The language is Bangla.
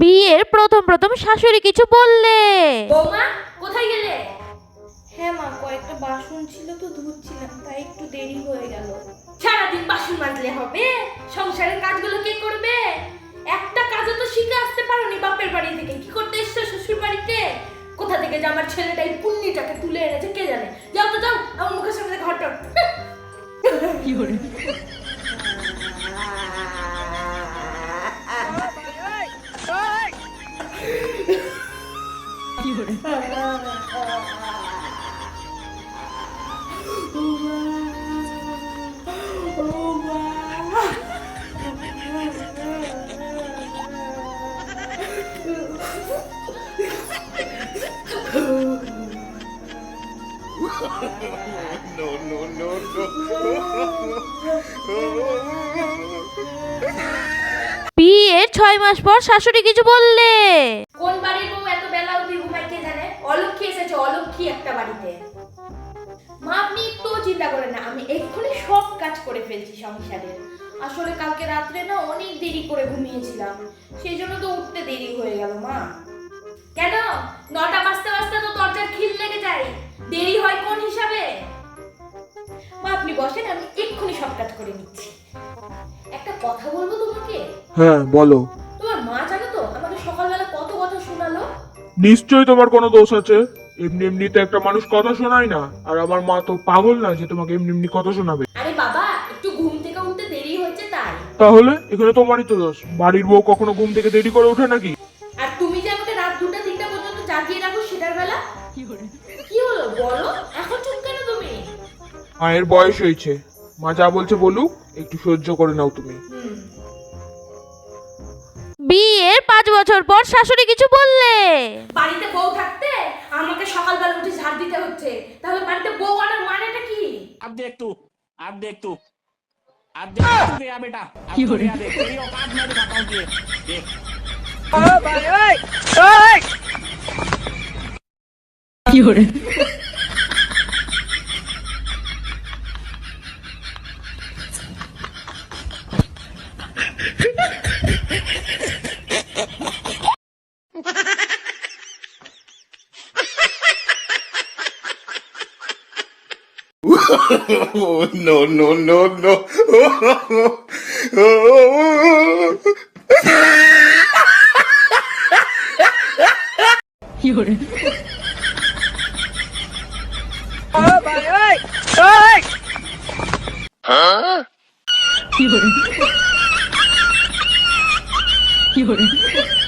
বিয়ের প্রথম প্রথম শাশুড়ি কিছু বললে। বৌমা কোথায় গেলে? হ্যাঁ মা কয়েকটা বাসন ছিল তো ধুচ্ছিলাম তাই একটু দেরি হয়ে গেল। সারাদিন বাসন মাজলে হবে? সংসারের কাজগুলো কে করবে? একটা কাজও তো শিখে আসতে পারোনি বাপের বাড়ি থেকে। কি করতে এসছো শ্বশুর বাড়িতে? কোথা থেকে যে আমার ছেলেটা এই পুণ্যিটাকে তুলে এনেছে কে জানে? যাও তো যাও আমার মুখের সামনে বিয়ের ছয় মাস পর শাশুড়ি কিছু বললে কোন বাড়ির বউ এত বেলা অবধি ঘুমায় কে জানে অলক্ষী অলক্ষী একটা বাড়িতে? মা আপনি একটু চিন্তা করেন না আমি এক্ষুনি সব কাজ করে ফেলছি সংসারের আসলে কালকে রাত্রে না অনেক দেরি করে ঘুমিয়েছিলাম সেই জন্য তো উঠতে দেরি হয়ে গেল মা। কেন? নটা বাজতে বাজতে তো দরজার খিল লেগে যায় দেরি হয় কোন হিসাবে? মা আপনি বসেন আমি এক্ষুনি সব কাজ করে নিচ্ছি। একটা কথা বলব তোমাকে? হ্যাঁ বলো। তোমার মা জানো তো আমাকে সকালবেলা কত কথা শোনালো? নিশ্চয়ই তোমার কোনো দোষ আছে। এমনি এমনিতে একটা মানুষ কথা শোনায় না। আর আমার মা তো পাগল না যে তোমাকে এমনি এমনি কথা শোনাবে। আরে বাবা একটু ঘুম থেকে উঠতে দেরি হয়েছে তাই। তাহলে এখানে তোমারই তো দোষ। বাড়ির বউ কখনো ঘুম থেকে দেরি করে ওঠে নাকি? আর তুমি যে আমাকে রাত দুটা তিনটা পর্যন্ত জাগিয়ে রাখো সেটার বেলা? কি হলো বলো? এখন চুপ কেন তুমি? মায়ের বয়স হয়েছে। মা যা বলছে বলুক একটু সহ্য করে নাও তুমি। বিয়ের পাঁচ বছর পর শাশুড়ি কিছু বললে বাড়িতে বউ থাকতে আমাকে সকালবেলা উঠে ঝাড় দিতে হচ্ছে তাহলে বাড়িতে বউ আনার মানেটা কি अब देख तू अब देख तू अब देख तू गया बेटा अब तू गया देख तेरी औकात मैं दिखाता हूँ तुझे देख oh, no, no, no, no. Oh, oh, You're... Ờ, bà ơi! Ơi! Hả? You're... You're...